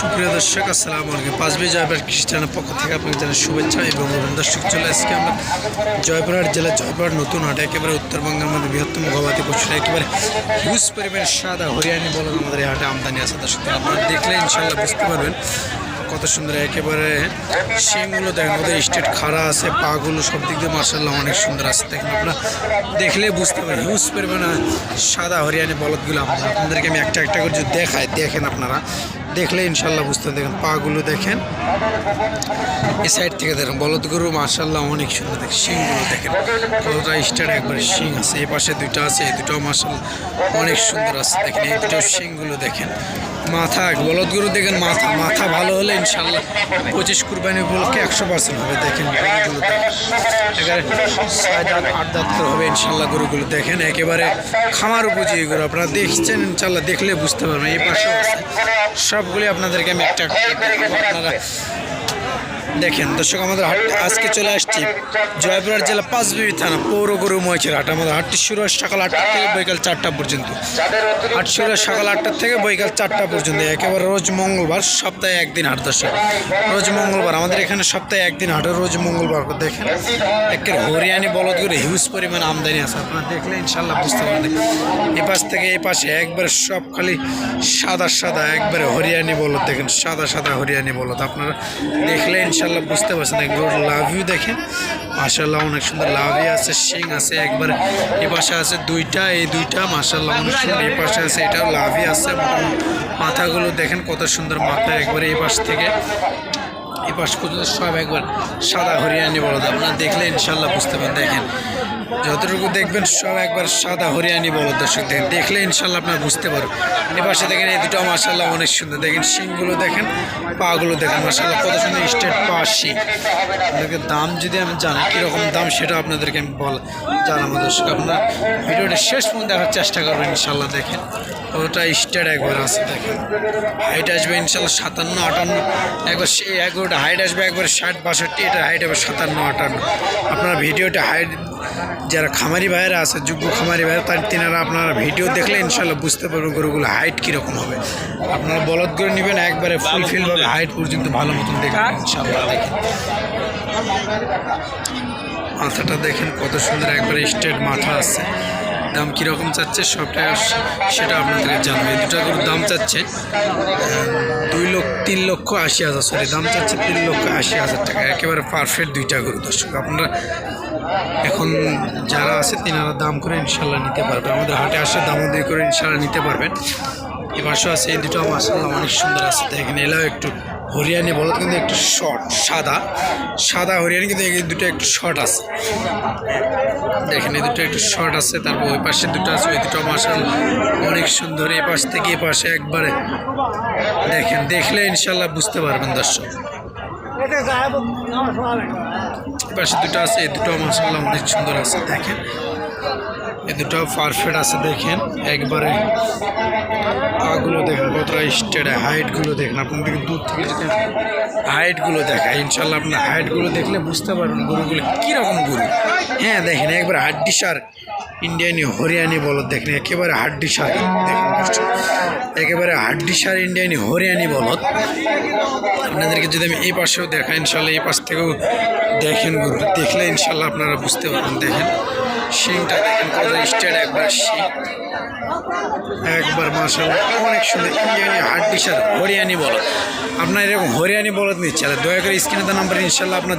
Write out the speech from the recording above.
সুপ্রিয় দর্শক, আসসালামু আলাইকুম। পাঁচবি জয়পুর খ্রিস্টানের পক্ষ থেকে আপনাকে জানাই শুভেচ্ছা এবং। দর্শক, চলে আজকে আমরা জয়পুরহাট জেলা, জয়পুরহাট নতুন হাটে। একেবারে উত্তরবঙ্গের মধ্যে বৃহত্তম গবাদি পশুর, একেবারে হিউজ পরিমাণে সাদা হরিয়ানি বলেন আমাদের এই হাটে আমদানি আছে। দর্শক, আপনারা দেখলে ইনশাল্লাহ বুঝতে পারবেন কত সুন্দর একেবারে শিংগুলো দেখেন, ওদের স্টেট খাড়া আছে, পাগুলো সব দিক দিয়ে মার্শাল্লাহ অনেক সুন্দর আছে। দেখেন আপনারা দেখলে বুঝতে পারেন হিউজ পরিমাণে সাদা হরিয়ানি বলদগুলো আপনাদেরকে আমি একটা একটা করে যদি দেখাই, দেখেন আপনারা। দেখলে ইনশাল্লাহ বুঝতে। দেখেন, পাগুলো দেখেন। এই সাইড থেকে দেখেন, বলদ গরু মার্শাল্লাহ অনেক সুন্দর। দেখেন, শিংগুলো দেখেন। কতটা স্টার একবারে শিং আছে। এই পাশে দুইটা আছে, এই দুটো মার্শাল্লাহ অনেক সুন্দর আছে। দেখেন, এই দুটো শিংগুলো দেখেন। মাথা, বলদ গরু দেখেন, মাথা। মাথা ভালো হলে ইনশাল্লাহ পঁচিশ কুরবানি উপলক্ষে একশো পার্সেন্ট হবে। দেখেন, গরুগুলো দেখেন। দাঁত হবে ইনশাল্লাহ গরুগুলো। দেখেন, একেবারে খামার উপযোগী গরু। আপনারা দেখছেন ইনশাল্লাহ দেখলে বুঝতে পারবেন। এই পাশে আছে। সবগুলি আপনাদেরকে আমি একটা একটা করে দেখাবো। আপনারা দেখেন, দর্শক, আমাদের হাট আজকে চলে আসছি জয়পুরহাট জেলা পাঁচবিবি থানা, পৌর গরু মহিষের হাট। আমাদের হাটটি শুরু হয় সকাল আটটা থেকে বৈকাল চারটা পর্যন্ত। হাট শুরু হয় সকাল আটটা থেকে বৈকাল চারটা পর্যন্ত। একেবারে রোজ মঙ্গলবার, সপ্তাহে একদিন হাট, দর্শক। রোজ মঙ্গলবার, আমাদের এখানে সপ্তাহে একদিন হাটে, রোজ মঙ্গলবার, দেখেন। একের হরিয়ানি বলদ করে হিউজ পরিমাণ আমদানি আছে। আপনারা দেখলে ইনশাল্লাহ বুঝতে পারবেন। এ পাশ থেকে এই পাশে একবারে সব খালি সাদা সাদা, একবারে হরিয়ানি বলদ, দেখেন, সাদা সাদা হরিয়ানি বলদ। আপনারা দেখলে ইনশাল্লাহ বুঝতে পারছেন, এগুলোর লাভিও দেখেন। মাসাল্লাহ অনেক সুন্দর লাভই আছে, শিং আছে, একবার এ পাশে আছে দুইটা, এই দুইটা মাসাল্লাহ অনেক সুন্দর এই পাশে আছে, এটাও লাভই আছে মাথাগুলো দেখেন কত সুন্দর মাথা, একবার এই পাশ থেকে এ পাশ পর্যন্ত সব একবার সাদা হরিয়ানি বলদ, আপনারা দেখলে ইনশাল্লাহ বুঝতে পারেন দেখেন। যতটুকু দেখবেন সব একবার সাদা হরিয়ানি বলদ দর্শক দেখেন দেখলে ইনশাল্লাহ আপনারা বুঝতে পারবেন। এ পাশে দেখেন, এই দুটো মাসাল্লাহ অনেক সুন্দর। দেখেন, শিংগুলো দেখেন, পাগুলো দেখেন। মাসাল্লাহ কত সুন্দর স্টেট পা শিং। দাম যদি আমি জানি কীরকম দাম সেটা আপনাদেরকে আমি বল, জানাব দর্শক। আপনার ভিডিওটা শেষ পর্যন্ত দেখার চেষ্টা করবেন ইনশাল্লাহ, দেখেন। ওটা স্টেট একবার আছে, দেখেন। হাইট আসবে ইনশাল্লাহ সাতান্ন, আটান্ন। একবার সে একবারটা হাইট আসবে একবার ষাট, বাষট্টি এটা হাইট হবে সাতান্ন, আটান্ন। আপনার ভিডিওটা হাইট যারা খামারি ভাইয়েরা আছে যোগ্য খামারি ভাইয়েরা তার তিনারা আপনারা ভিডিও দেখলে ইনশাল্লাহ বুঝতে পারবেন গরুগুলো হাইট কীরকম হবে। আপনারা বলদ করে নেবেন একবারে ফুলফিলভাবে হাইট পর্যন্ত ভালো মতন দেখবেন ইনশাল্লাহ দেখেন। মাথাটা দেখেন কত সুন্দর একবারে স্ট্রেট মাথা আছে। দাম কীরকম চাচ্ছে সবটা সেটা আপনাদেরকে জানবে। দুটা গরুর দাম চাচ্ছে দুই লক্ষ তিন লক্ষ আশি হাজার সরি দাম চাচ্ছে তিন লক্ষ আশি হাজার টাকা। একেবারে পারফেক্ট দুইটা গরু দর্শক। আপনারা এখন যারা আছে তেনারা দাম করে ইনশাল্লাহ নিতে পারবেন। আমাদের হাটে আসে দামাদি করে ইনশাল্লাহ নিতে পারবেন। এ আছে, এই দুটো মাসাল্লাহ অনেক সুন্দর আছে। দেখেন, এলাও একটু হরিয়ানি বলো, কিন্তু একটু শর্ট সাদা। সাদা হরিয়ানি, কিন্তু এই দুটো একটু শর্ট আছে। দেখেন, এই দুটো একটু শর্ট আছে, তারপর ওই পাশে দুটো আছে, ওই দুটো মাসাল অনেক সুন্দর। এই পাশ থেকে এই পাশে একবারে দেখেন, দেখলে ইনশাল্লাহ বুঝতে পারবেন দর্শক। পাশে দুটো আছে, এই দুটো মাসাল্লাহ অনেক সুন্দর আছে, দেখেন। এই দুটো পারফেক্ট আছে, দেখেন। একবারে পাগুলো দেখেন, কতটা স্টেট হাইটগুলো দেখেন। আপনাদেরকে দূর থেকে যদি হাইটগুলো দেখায় ইনশাল্লাহ আপনার হাইটগুলো দেখলে বুঝতে পারবেন গরুগুলো কীরকম গরু। হ্যাঁ দেখেন, একবার হাড্ডি সার ইন্ডিয়ানি হরিয়ানি বলদ দেখেন, একেবারে হাড্ডি সার একেবারে হাড্ডি সার ইন্ডিয়ানি হরিয়ানি বলদ আপনাদেরকে যদি আমি এই পাশেও দেখাই, ইনশাল্লাহ এই পাশ থেকেও দেখেন গরু। দেখলে ইনশাল্লাহ আপনারা বুঝতে পারবেন। দেখেন, শিংটা দেখেন স্টেট একবার শিং। একবার মাসাল অনেক সুন্দর ইন্ডিয়ানি হাড্ডি সার হরিয়ানি বলদ আপনার এরকম হরিয়ানি বলদ নিচ্ছে দয়া করে স্ক্রিনে দেওয়া নাম্বার ইনশাল্লাহ আপনার